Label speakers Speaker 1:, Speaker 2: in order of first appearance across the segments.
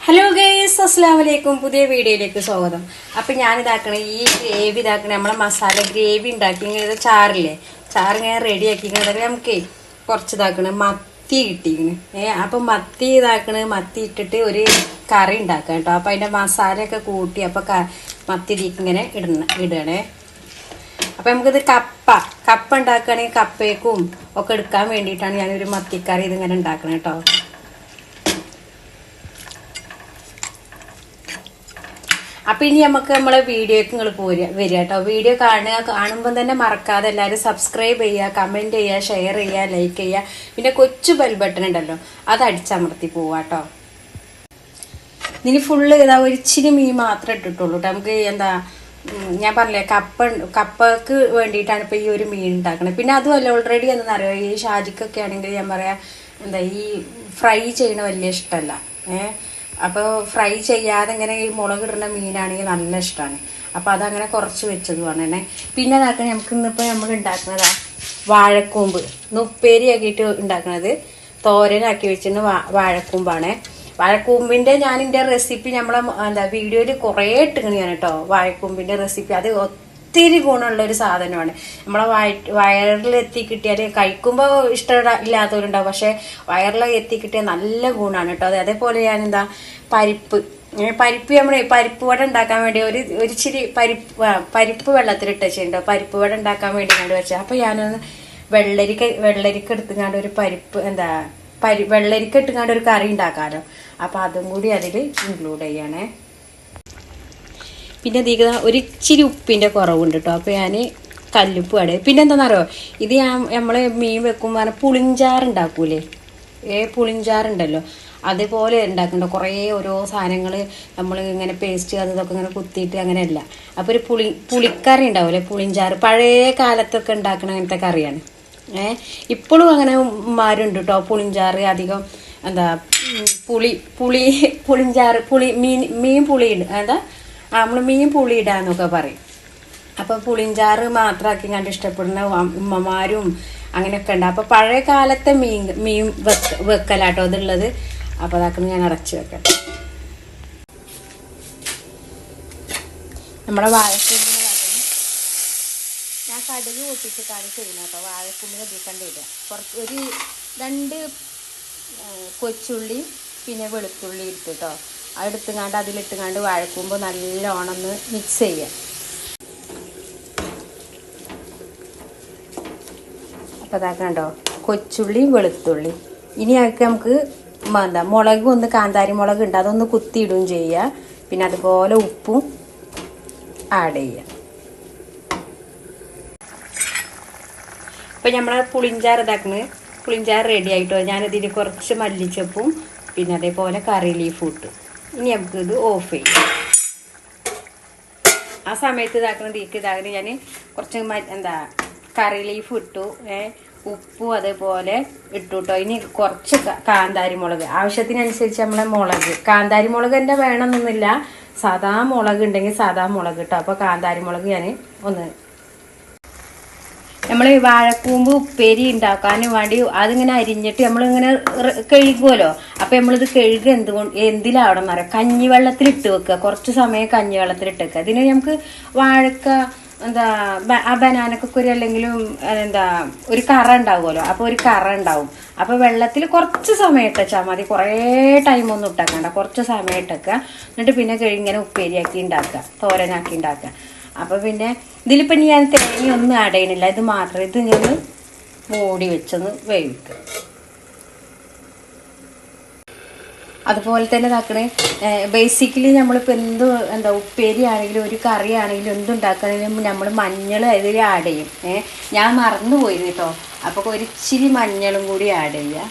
Speaker 1: Hello guys അസ്സാം വലൈക്കും പുതിയ വീഡിയോയിലേക്ക് സ്വാഗതം. അപ്പം ഞാൻ ഇതാക്കണ ഈ ഗ്രേവി ഇതാക്കണ നമ്മളെ മസാല ഗ്രേവി ഉണ്ടാക്കി ഇങ്ങനെ ചാറില്ലേ? ചാറ് ഇങ്ങനെ റെഡി ആക്കിക്കണത് നമുക്ക് കുറച്ച് ഇതാക്കണ മത്തി കിട്ടിക്കണ് ഏ അപ്പം മത്തി ഇതാക്കണ മത്തി ഇട്ടിട്ട് ഒരു കറി ഉണ്ടാക്കാം കേട്ടോ. അപ്പം അതിന്റെ മസാലയൊക്കെ കൂട്ടി അപ്പം ക മത്തി ഇങ്ങനെ ഇടണ ഇടണേ. അപ്പം നമുക്കിത് കപ്പ കപ്പ ഉണ്ടാക്കുകയാണെങ്കിൽ കപ്പേക്കും ഒക്കെ എടുക്കാൻ വേണ്ടിയിട്ടാണ് ഞാനൊരു മത്തിക്കറി ഇതിങ്ങനെ ഉണ്ടാക്കണേ കേട്ടോ. അപ്പൊ ഇനി നമുക്ക് നമ്മളെ വീഡിയോക്ക് നിങ്ങൾ പോരുക വരിക കേട്ടോ വീഡിയോ കാണുക കാണുമ്പോൾ തന്നെ മറക്കാതെ എല്ലാവരും സബ്സ്ക്രൈബ് ചെയ്യുക കമന്റ് ചെയ്യുക ഷെയർ ചെയ്യുക ലൈക്ക് ചെയ്യുക. പിന്നെ കൊച്ചു ബെൽ ബട്ടൺ ഉണ്ടല്ലോ അത് അടിച്ചമർത്തി പോവാ കേട്ടോ ഇനി ഫുള്ള് ഇതാ ഒരു ഇച്ചിരി മീൻ മാത്രമേ ഇട്ടിട്ടുള്ളൂ കേട്ടോ നമുക്ക് എന്താ ഞാൻ പറഞ്ഞില്ലേ കപ്പ കപ്പക്ക് വേണ്ടിയിട്ടാണ് ഇപ്പൊ ഈ ഒരു മീൻ ഉണ്ടാക്കുന്നത് പിന്നെ അതുമല്ല ഓൾറെഡി എന്താണെന്നറിയോ ഈ ഷാജിക്കൊക്കെ ആണെങ്കിൽ ഞാൻ പറയാ എന്താ ഈ ഫ്രൈ ചെയ്യണ വലിയ ഇഷ്ടമല്ല ഏഹ് അപ്പോൾ ഫ്രൈ ചെയ്യാതെ ഇങ്ങനെ ഈ മുളക് ഇടുന്ന മീനാണെങ്കിൽ നല്ല ഇഷ്ടമാണ് അപ്പോൾ അതങ്ങനെ കുറച്ച് വെച്ചതുമാണ് തന്നെ പിന്നെ അതാക്കാൻ നമുക്ക് ഇന്നിപ്പോൾ നമ്മൾ ഉണ്ടാക്കുന്നതാ വാഴക്കൂമ്പ്. ഇന്ന് ഉപ്പേരിയാക്കിയിട്ട് ഉണ്ടാക്കുന്നത് തോരനാക്കി വെച്ചിട്ട് വാ വാഴക്കൂമ്പാണ്. വാഴക്കൂമ്പിന്റെ ഞാൻ റെസിപ്പി നമ്മളെ എന്താ വീഡിയോയിൽ കുറേ ഞാൻ കേട്ടോ. വാഴക്കൂമ്പിന്റെ റെസിപ്പി അത് ഒത്തിരി ഗുണമുള്ള ഒരു സാധനമാണ്. നമ്മളെ വയ വയറിൽ എത്തി കിട്ടിയാൽ കഴിക്കുമ്പോൾ ഇഷ്ടമില്ലാത്തവരുണ്ടാവും പക്ഷെ വയറിൽ എത്തി കിട്ടിയാൽ നല്ല ഗുണമാണ് കേട്ടോ അത് അതേപോലെ ഞാൻ എന്താ പരിപ്പ് പരിപ്പ് നമ്മൾ പരിപ്പ് വട ഉണ്ടാക്കാൻ വേണ്ടി ഒരു ഒരു ഇച്ചിരി പരിപ്പ് പരിപ്പ് വെള്ളത്തിലിട്ട് വെച്ചിട്ടുണ്ടോ. പരിപ്പ് വട ഉണ്ടാക്കാൻ വേണ്ടി കണ്ട് വെച്ചത് അപ്പോൾ ഞാനൊന്ന് വെള്ളരിക്ക വെള്ളരിക്ക എടുത്തുങ്ങാണ്ട് ഒരു പരിപ്പ് എന്താ പരി വെള്ളരിക്ക ഇട്ടുങ്ങാണ്ട് ഒരു കറി ഉണ്ടാക്കാമല്ലോ അപ്പോൾ അതും കൂടി അതിൽ ഇൻക്ലൂഡ് ചെയ്യണേ. പിന്നെ ദീക ഒരു ഇച്ചിരി ഉപ്പിന്റെ കുറവുണ്ട് കേട്ടോ അപ്പോൾ ഞാൻ കല്ലുപ്പ് കട പിന്നെ എന്താണെന്നറിയോ ഇത് ഞാൻ നമ്മൾ മീൻ വെക്കുമ്പോൾ പറഞ്ഞാൽ പുളിഞ്ചാറുണ്ടാക്കൂലേ ഏ പുളിഞ്ചാറുണ്ടല്ലോ. അതേപോലെ ഉണ്ടാക്കുന്നുണ്ട് കുറേ ഓരോ സാധനങ്ങൾ നമ്മൾ ഇങ്ങനെ പേസ്റ്റ് അത് ഇതൊക്കെ ഇങ്ങനെ കുത്തിയിട്ട് അങ്ങനെയല്ല. അപ്പോൾ ഒരു പുളി പുളിക്കറി ഉണ്ടാവില്ലേ പുളിഞ്ചാറ്. പഴയ കാലത്തൊക്കെ ഉണ്ടാക്കുന്ന അങ്ങനത്തെ കറിയാണ്. ഏ ഇപ്പോഴും അങ്ങനെ മാരുണ്ട് കേട്ടോ പുളിഞ്ചാറ് അധികം എന്താ പുളി പുളി പുളിഞ്ചാറ് പുളി മീൻ മീൻ പുളി എന്താ നമ്മൾ മീൻ പുളി ഇടാന്നൊക്കെ പറയും. അപ്പൊ പുളിഞ്ചാറ് മാത്രമാക്കി കണ്ട് ഇഷ്ടപ്പെടുന്ന ഉമ്മമാരും അങ്ങനെയൊക്കെ ഉണ്ട്. അപ്പൊ പഴയ കാലത്തെ മീൻ മീൻ വെക്ക വെക്കലാട്ടോ അതുള്ളത്. അപ്പൊ അതൊക്കെ ഞാൻ അടച്ചു വെക്കട്ടെ. നമ്മുടെ വാഴക്കൂമ്പിന് ഞാൻ കടുക് പൊട്ടിച്ചിട്ടാണ് ചെയ്യുന്നത് കേട്ടോ. വാഴക്കൂമ്പിന് ഇതിക്കണ്ട് വരിക കുറച്ച് ഒരു രണ്ട് കൊച്ചുള്ളി പിന്നെ വെളുത്തുള്ളി ഇട്ട് കേട്ടോ അതെടുത്തുങ്ങാണ്ട് അതിലിട്ടുങ്ങാണ്ട് വഴക്കുമ്പോൾ നല്ല ഒന്ന് മിക്സ് ചെയ്യാം. അപ്പോൾ അതാ കണ്ടോ? കൊച്ചുള്ളി വെളുത്തുള്ളി. ഇനി അതൊക്കെ നമുക്ക് എന്താ മുളക് ഒന്ന് കാന്താരി മുളക് ഉണ്ട് അതൊന്ന് കുത്തിയിടുകയും ചെയ്യുക പിന്നെ അതുപോലെ ഉപ്പും ആഡ് ചെയ്യുക ഇപ്പം നമ്മൾ പുളിഞ്ചാറ് ഇതാക്കുന്നത് പുളിഞ്ചാറ് റെഡി ആയിട്ടോ? ഞാനതിൽ കുറച്ച് മല്ലിച്ചപ്പും പിന്നെ അതേപോലെ കറി ലീഫ് ഇട്ടു ഇനി നമുക്ക് ഇത് ഓഫ് ചെയ്യാം. ആ സമയത്ത് ഇതാക്കുന്ന തീക്ക് ഇതാക്കുന്ന ഞാൻ കുറച്ച് എന്താ കറി ലീഫ് ഇട്ടു ഉപ്പും അതേപോലെ ഇട്ടു കേട്ടോ ഇനി കുറച്ച് കാന്താരി മുളക്. ആവശ്യത്തിനനുസരിച്ച് നമ്മളെ മുളക്. കാന്താരി മുളക് എന്റെ വേണമെന്നൊന്നുമില്ല. സാധാ മുളക് ഉണ്ടെങ്കിൽ സാധാ മുളക് കിട്ടും അപ്പോൾ കാന്താരി മുളക് ഞാൻ ഒന്ന് നമ്മൾ വാഴക്കൂമ്പ് ഉപ്പേരി ഉണ്ടാക്കാൻ വേണ്ടി അതിങ്ങനെ അരിഞ്ഞിട്ട് നമ്മളിങ്ങനെ കഴുകുമല്ലോ അപ്പം നമ്മളിത് കഴുകുക എന്തുകൊണ്ട് എന്തിലാവണം അറിയാം. കഞ്ഞിവെള്ളത്തിൽ ഇട്ട് വെക്കുക. കുറച്ച് സമയം കഞ്ഞിവെള്ളത്തിൽ ഇട്ട് വെക്കുക. അതിന് നമുക്ക് വാഴക്ക എന്താ ആ ബനാനക്കൊരു അല്ലെങ്കിലും എന്താ ഒരു കറ ഉണ്ടാവുമല്ലോ. അപ്പോൾ ഒരു കറ ഉണ്ടാവും. അപ്പോൾ വെള്ളത്തിൽ കുറച്ച് സമയം ഇട്ടച്ചാൽ മതി. കുറേ ടൈമൊന്നും ഇട്ടേക്കണ്ട. കുറച്ച് സമയം ഇട്ടേക്കുക എന്നിട്ട് പിന്നെ ഇങ്ങനെ ഉപ്പേരിയാക്കി ഉണ്ടാക്കുക തോരനാക്കി ഉണ്ടാക്കുക അപ്പൊ പിന്നെ ഇതിലിപ്പം ഞാൻ തേങ്ങയൊന്നും ആഡ് ചെയ്യണില്ല. ഇത് മാത്രം ഇത് ഞാൻ മൂടി വെച്ചൊന്ന് വേവിക്കുക അതുപോലെ തന്നെ ഇതാക്കണേ ബേസിക്കലി നമ്മളിപ്പോൾ എന്ത് എന്താ ഉപ്പേരി ആണെങ്കിലും ഒരു കറി ആണെങ്കിലും എന്തുണ്ടാക്കണമെങ്കിലും നമ്മൾ മഞ്ഞൾ അതിൽ ആഡ് ചെയ്യും. ഞാൻ ഞാൻ മറന്നുപോയിരുന്നു കേട്ടോ അപ്പോൾ ഒരിച്ചിരി മഞ്ഞളും കൂടി ആഡ് ചെയ്യുക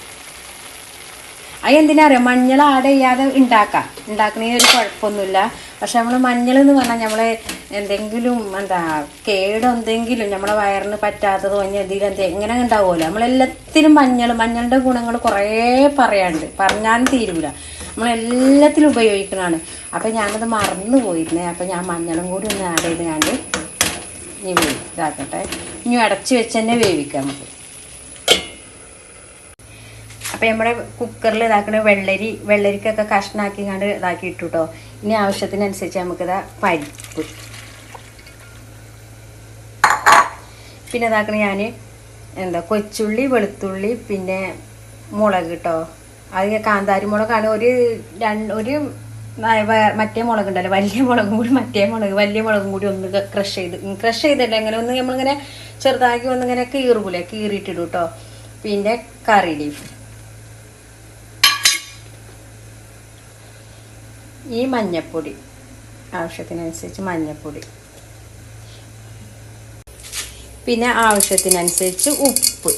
Speaker 1: അത് എന്തിനാ അറിയാം? മഞ്ഞൾ ആഡ് ചെയ്യാതെ ഉണ്ടാക്കാം. ഉണ്ടാക്കുന്നതിന് ഒരു കുഴപ്പമൊന്നുമില്ല. പക്ഷെ നമ്മൾ മഞ്ഞൾ എന്ന് പറഞ്ഞാൽ നമ്മൾ എന്തെങ്കിലും എന്താ കേടെന്തെങ്കിലും നമ്മളെ വയറിന് പറ്റാത്തതോ എന്തെങ്കിലും എന്തെങ്കിലും ഇങ്ങനെ ഉണ്ടാവുമല്ലോ. നമ്മളെല്ലാത്തിനും മഞ്ഞൾ മഞ്ഞളുടെ ഗുണങ്ങൾ കുറേ പറയാനുണ്ട്. പറഞ്ഞാലും തീരൂല. നമ്മളെല്ലാത്തിലും ഉപയോഗിക്കുന്നതാണ് അപ്പം ഞാനത് മറന്നു പോയിരുന്നേ അപ്പം ഞാൻ മഞ്ഞളും കൂടി ഒന്ന് ആഡ് ചെയ്ത് കണ്ട് ഇനി ഇതാക്കട്ടെ. ഇനി അടച്ച് വെച്ച് തന്നെ വേവിക്കാം നമുക്ക്. അപ്പം നമ്മുടെ കുക്കറിൽ ഇതാക്കണ വെള്ളരി വെള്ളരിക്കൊക്കെ കഷ്ണാക്കി കണ്ട് ഇതാക്കി ഇട്ടു കേട്ടോ ഇനി ആവശ്യത്തിനനുസരിച്ച് നമുക്കിതാ പരിപ്പ്. പിന്നെ ഇതാക്കണ ഞാൻ എന്താ കൊച്ചുള്ളി വെളുത്തുള്ളി പിന്നെ മുളക് കേട്ടോ അത് കാന്താരി മുളകാണ്. ഒരു രണ്ട് ഒരു മറ്റേ മുളക് ഉണ്ടല്ലോ വലിയ മുളകും കൂടി മറ്റേ മുളക് വലിയ മുളകും കൂടി ഒന്ന് ക്രഷ് ചെയ്ത് ക്രഷ് ചെയ്തല്ല ഇങ്ങനെ ഒന്ന് നമ്മളിങ്ങനെ ചെറുതാക്കി ഒന്നിങ്ങനെ കീറുകൂലേ കീറിയിട്ടിടും കേട്ടോ പിന്നെ കറി ലീഫ് ഈ മഞ്ഞപ്പൊടി ആവശ്യത്തിനനുസരിച്ച് മഞ്ഞപ്പൊടി. പിന്നെ ആവശ്യത്തിനനുസരിച്ച് ഉപ്പ്.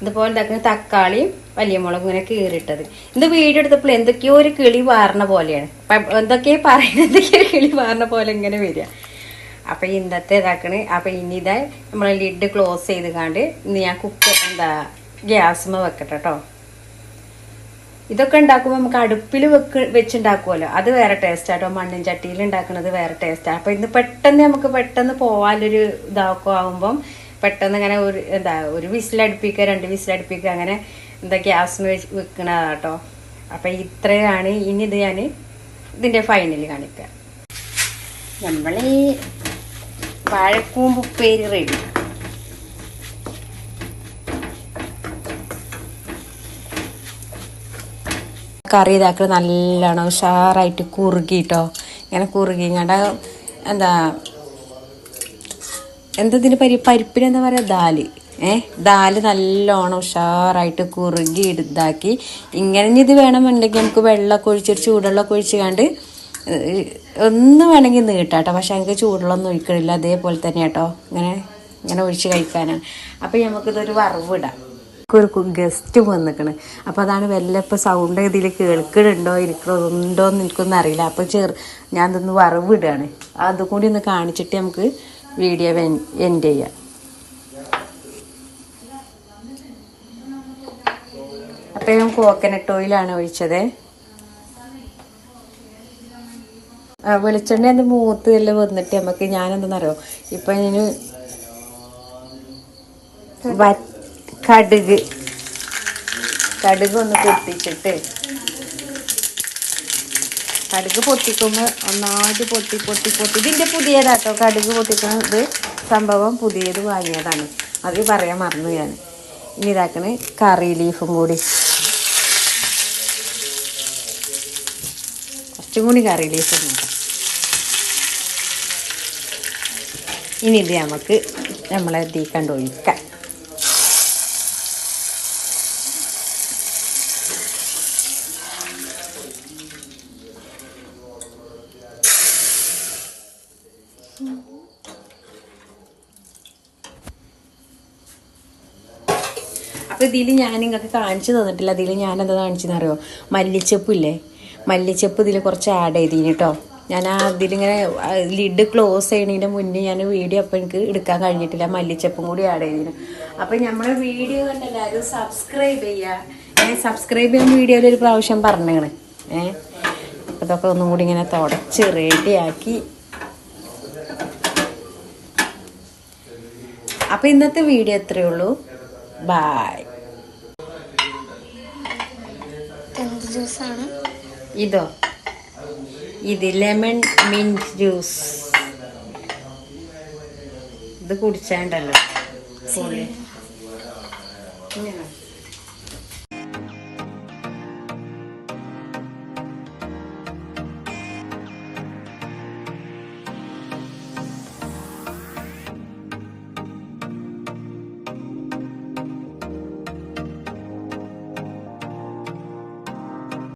Speaker 1: ഇതുപോലെ ഉണ്ടാക്കുന്ന തക്കാളിയും വലിയ മുളകും ഇങ്ങനെ കീറിട്ടത് ഇത് വീഡിയോ എടുത്തപ്പോൾ എന്തൊക്കെയോ ഒരു കിളി വാർന്ന പോലെയാണ്. എന്തൊക്കെയോ പറയുന്നത് എന്തൊക്കെയോ കിളി വാർന്ന പോലെ ഇങ്ങനെ വരിക. അപ്പം ഇന്നത്തെ ഇതാക്കണ്. അപ്പം ഇനി ഇതാ നമ്മൾ ലിഡ് ക്ലോസ് ചെയ്ത് കാണ്ട് ഇന്ന് ഞാൻ കുക്ക് എന്താ ഗ്യാസ്മ വെക്കട്ടെ കേട്ടോ ഇതൊക്കെ ഉണ്ടാക്കുമ്പോൾ നമുക്ക് അടുപ്പിൽ വെക്ക് വെച്ചുണ്ടാക്കുമല്ലോ അത് വേറെ ടേസ്റ്റ് ആട്ടോ മണ്ണും ചട്ടിയിൽ ഉണ്ടാക്കുന്നത് വേറെ ടേസ്റ്റാണ് അപ്പം ഇന്ന് പെട്ടെന്ന് നമുക്ക് പെട്ടെന്ന് പോകാനൊരു ഇതാക്കോ ആകുമ്പം പെട്ടെന്ന് ഇങ്ങനെ ഒരു എന്താ ഒരു വിസിലടുപ്പിക്കുക രണ്ട് വിസിലടുപ്പിക്കുക അങ്ങനെ എന്താ ഗ്യാസ് വെക്കണതാട്ടോ അപ്പം ഇത്രയാണ്. ഇനി ഇത് ഞാൻ ഇതിന്റെ ഫൈനൽ കാണിക്കുക നമ്മൾ ഈ വാഴക്കൂമ്പ് ഉപ്പേരി റെഡി കറി ഇതാക്കി നല്ലോണം ഉഷാറായിട്ട് കുറുകിട്ടോ. ഇങ്ങനെ കുറുകി ഇങ്ങടെ എന്താ എന്തതിന് പരി പരിപ്പിന് എന്താ പറയുക ദാൽ. ഏ ദാൽ നല്ലോണം ഉഷാറായിട്ട് കുറുകി ഇതാക്കി. ഇങ്ങനെ ഇത് വേണമെന്നുണ്ടെങ്കിൽ നമുക്ക് വെള്ളമൊക്കെ ഒഴിച്ചൊരു ചൂടുവെള്ളമൊക്കെ ഒഴിച്ച് കണ്ട് ഏഹ്, ഒന്ന് വേണമെങ്കിൽ നീട്ടാട്ടോ. പക്ഷെ എനിക്ക് ചൂടുള്ളൊന്നും ഒഴിക്കണില്ല അതേപോലെ തന്നെ കേട്ടോ ഇങ്ങനെ ഇങ്ങനെ ഒഴിച്ച് കഴിക്കാനാണ്. അപ്പം നമുക്കിതൊരു വറവിടാം ഒരു ഗസ്റ്റ് വന്നിക്കണ്. അപ്പോൾ അതാണ് വല്ല ഇപ്പോൾ സൗണ്ട് ഇതിൽ കേൾക്കണുണ്ടോ ഇരിക്കണുണ്ടോ എന്ന് എനിക്കൊന്നും അറിയില്ല. അപ്പോൾ ചെറു ഞാൻ ഇതൊന്ന് വറവിടുകയാണ് അതും കൂടി ഒന്ന് കാണിച്ചിട്ട് നമുക്ക് വീഡിയോ എൻഡ് ചെയ്യാം. അപ്പോൾ ഞാൻ കോക്കനട്ട് ഓയിലാണ് ഒഴിച്ചത്. വെളിച്ചെണ്ണ ഒന്ന് മൂത്ത് എല്ലാം വന്നിട്ട് നമുക്ക് ഞാനെന്തെന്നറിയോ? ഇപ്പം ഞാൻ വ- കടുക്. കടുക് ഒന്ന് പൊട്ടിച്ചിട്ട്. കടുക് പൊട്ടിക്കുമ്പോൾ ഒന്നാമത് പൊട്ടി പൊട്ടി പൊട്ടി. ഇതിന്റെ പുതിയതാട്ടോ. കടുക് പൊട്ടിക്കുന്നത് സംഭവം പുതിയത് വാങ്ങിയതാണ്. അത് പറയാൻ മറന്നു ഞാൻ. ഇനി ഇതാക്കണ കറി ലീഫും കൂടി. കുറച്ചും കൂടി കറി ലീഫ് ഇനി ഇത് നമുക്ക് നമ്മളെ തീ കണ്ടൊഴിക്കാം അപ്പൊ ഇതിൽ ഞാൻ നിങ്ങൾക്ക് കാണിച്ചു തന്നിട്ടില്ല. അതിൽ ഞാൻ എന്താ കാണിച്ചെന്നറിയോ മല്ലിച്ചപ്പ് ഇല്ലേ മല്ലിച്ചപ്പ് ഇതിൽ കുറച്ച് ആഡ് ചെയ്തിന് കേട്ടോ ഞാൻ ആ ഇതിലിങ്ങനെ ലിഡ് ക്ലോസ് ചെയ്യണതിന്റെ മുന്നേ ഞാൻ വീഡിയോ അപ്പം എനിക്ക് എടുക്കാൻ കഴിഞ്ഞിട്ടില്ല. മല്ലിച്ചപ്പും കൂടി ആഡ് ചെയ്തിന്. അപ്പം നമ്മളെ വീഡിയോ കണ്ടെല്ലാവരും സബ്സ്ക്രൈബ് ചെയ്യുക ഏഹ് സബ്സ്ക്രൈബ് ചെയ്യാൻ വീഡിയോയിൽ ഒരു പ്രാവശ്യം പറഞ്ഞേണ്. ഏ അപ്പം ഇതൊക്കെ ഒന്നും കൂടി ഇങ്ങനെ തുടച്ച് റെഡിയാക്കി അപ്പം ഇന്നത്തെ വീഡിയോ എത്രയേ ഉള്ളൂ. ബായ്
Speaker 2: എന്ത് ജ്യൂസാണ്?
Speaker 1: ഇതോ. ഇത് ലെമൺ മിന്റ് ജ്യൂസ്. ഇത് കുടിച്ചാണ്ടല്ലോ. പൊളി.